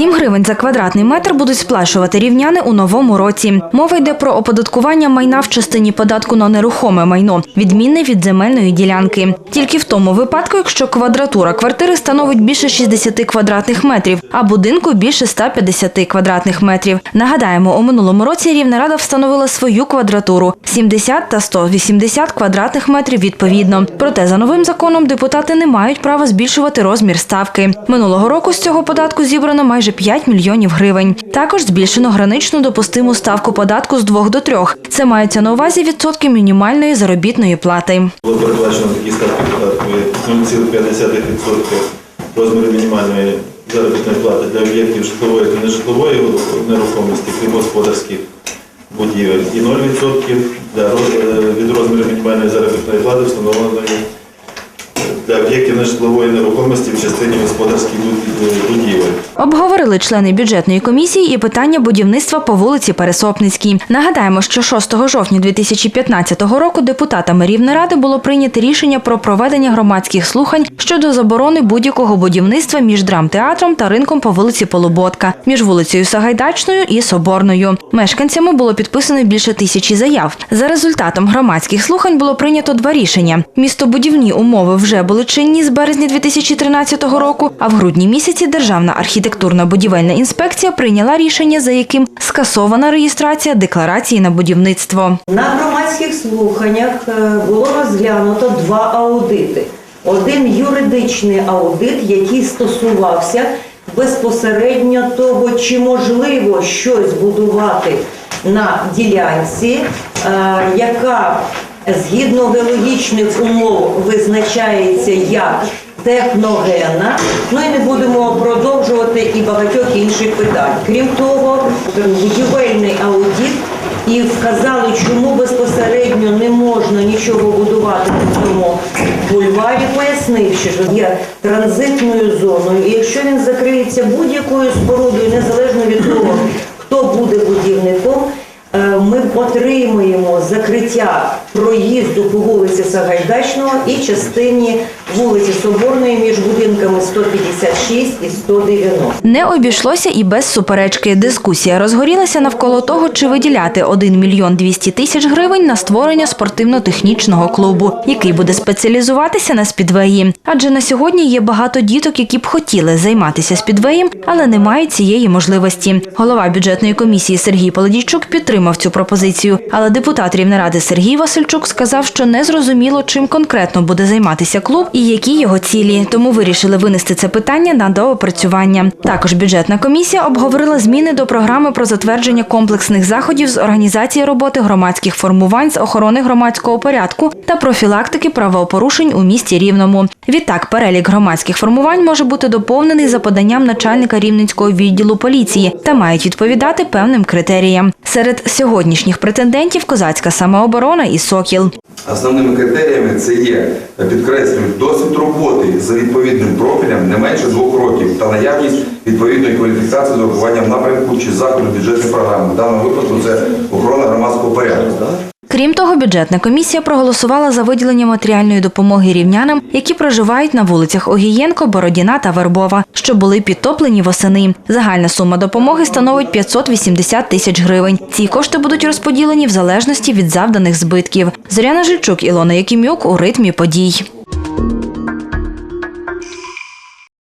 7 гривень за квадратний метр будуть сплачувати рівняни у новому році. Мова йде про оподаткування майна в частині податку на нерухоме майно, відмінне від земельної ділянки. Тільки в тому випадку, якщо квадратура квартири становить більше 60 квадратних метрів, а будинку більше 150 квадратних метрів. Нагадаємо, у минулому році Рівна Рада встановила свою квадратуру 70 та 180 квадратних метрів відповідно. Проте за новим законом депутати не мають права збільшувати розмір ставки. Минулого року з цього податку зібрано майже 5 мільйонів гривень. Також збільшено граничну допустиму ставку податку з 2 до 3. Це мається на увазі відсотки мінімальної заробітної плати. Було передбачено такі ставки податку як 0,5% розміру мінімальної заробітної плати для об'єктів житлової та нежитлової нерухомості, крім господарських будівель, і 0% для е, від розміру мінімальної заробітної плати встановленої об'єктів нежитлової нерухомості в частині господарських будівель. Обговорили члени бюджетної комісії і питання будівництва по вулиці Пересопницькій. Нагадаємо, що 6 жовтня 2015 року депутатами Рівнеради було прийнято рішення про проведення громадських слухань щодо заборони будь-якого будівництва між драмтеатром та ринком по вулиці Полуботка, між вулицею Сагайдачною і Соборною. Мешканцями було підписано більше тисячі заяв. За результатом громадських слухань було прийнято два рішення. Містобудівні умови вже були чинні з березня 2013 року, а в грудні місяці Державна архітектурна будівельна інспекція прийняла рішення, за яким скасована реєстрація декларації на будівництво. На громадських слуханнях е, було розглянуто два аудити. Один юридичний аудит, який стосувався безпосередньо того, чи можливо щось будувати на ділянці, е, яка згідно геологічних умов визначається як техногенна. Ну і не будемо продовжувати і багатьох інших питань. Крім того, будівельний аудит і вказали, чому безпосередньо не можна нічого будувати на цьому бульварі, пояснивши, що є транзитною зоною, і якщо він закриється будь-якою спорудою, незалежно від того, хто буде будівником, отримуємо закриття проїзду по вулиці Сагайдачного і частині вулиці Соборної між будинками 156 і 190. Не обійшлося і без суперечки. Дискусія розгорілася навколо того, чи виділяти 1 мільйон 200 тисяч гривень на створення спортивно-технічного клубу, який буде спеціалізуватися на спідвеї. Адже на сьогодні є багато діток, які б хотіли займатися спідвеєм, але не мають цієї можливості. Голова бюджетної комісії Сергій Полодійчук підтримав цю пропозицію, але депутат Рівнеради Сергій Васильчук сказав, що не зрозуміло, чим конкретно буде займатися клуб і які його цілі. Тому вирішили винести це питання на доопрацювання. Також бюджетна комісія обговорила зміни до програми про затвердження комплексних заходів з організації роботи громадських формувань з охорони громадського порядку та профілактики правопорушень у місті Рівному. Відтак, перелік громадських формувань може бути доповнений за поданням начальника рівненського відділу поліції та мають відповідати певним критеріям. Серед сьогоднішніх претендентів козацька самооборона і сокіл. Основними критеріями це є підкреслюю досвід роботи за відповідним профілем не менше двох років та наявність відповідної кваліфікації з урахуванням напрямку чи заходу бюджетної програми. В даному випадку це охорона громадського порядку. Крім того, бюджетна комісія проголосувала за виділення матеріальної допомоги рівнянам, які проживають на вулицях Огієнко, Бородіна та Вербова, що були підтоплені восени. Загальна сума допомоги становить 580 тисяч гривень. Ці кошти будуть розподілені в залежності від завданих збитків. Зоряна Жильчук, Ілона Якимюк у ритмі подій.